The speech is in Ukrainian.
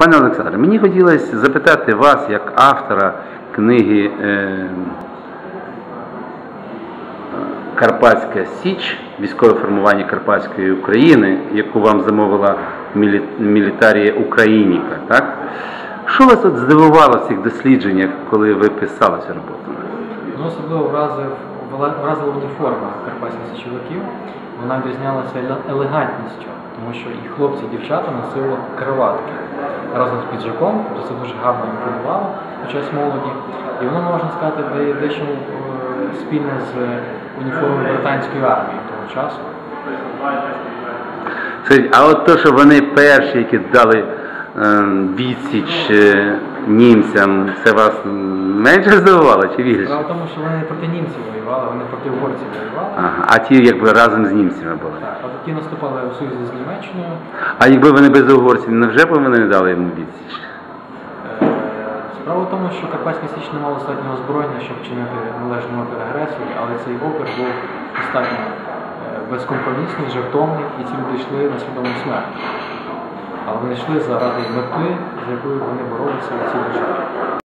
Пане Олександре, мені хотілося запитати вас, як автора книги е, Карпатська Січ, військове формування Карпатської України, яку вам замовила мілітарія Україніка, так? Що вас от здивувало в цих дослідженнях, коли ви писали цю роботу? Ну, особливо вразив, вразила уніформа карпатських січовиків. Вона відрізнялася елегантністю, тому що і хлопці, і дівчата носили краватки разом з піджаком, тобто це дуже гарно імпонувало під час молоді. І воно, можна сказати, де- дещо е, спільне з уніформою британської армії того часу. А от то, що вони перші, які дали е, відсіч е, німцям, це вас менше здивувало чи більше? Справа в тому, що вони не проти німців воювали, вони проти угорців воювали. Ага. А ті якби разом з німцями були. Так, а тоді наступали у союзі з Німеччиною. А якби вони без угорців, невже б вони не дали йому відсіч? Е, Справа в тому, що Карпатська Січ не мала достатнього озброєння, щоб чинити належний опір агресії, але цей опір був достатньо е, безкомпромісний, жертовний, і ці люди йшли на свідому смерть. Але йшли заради мети, з якою вони боролися у цій державі.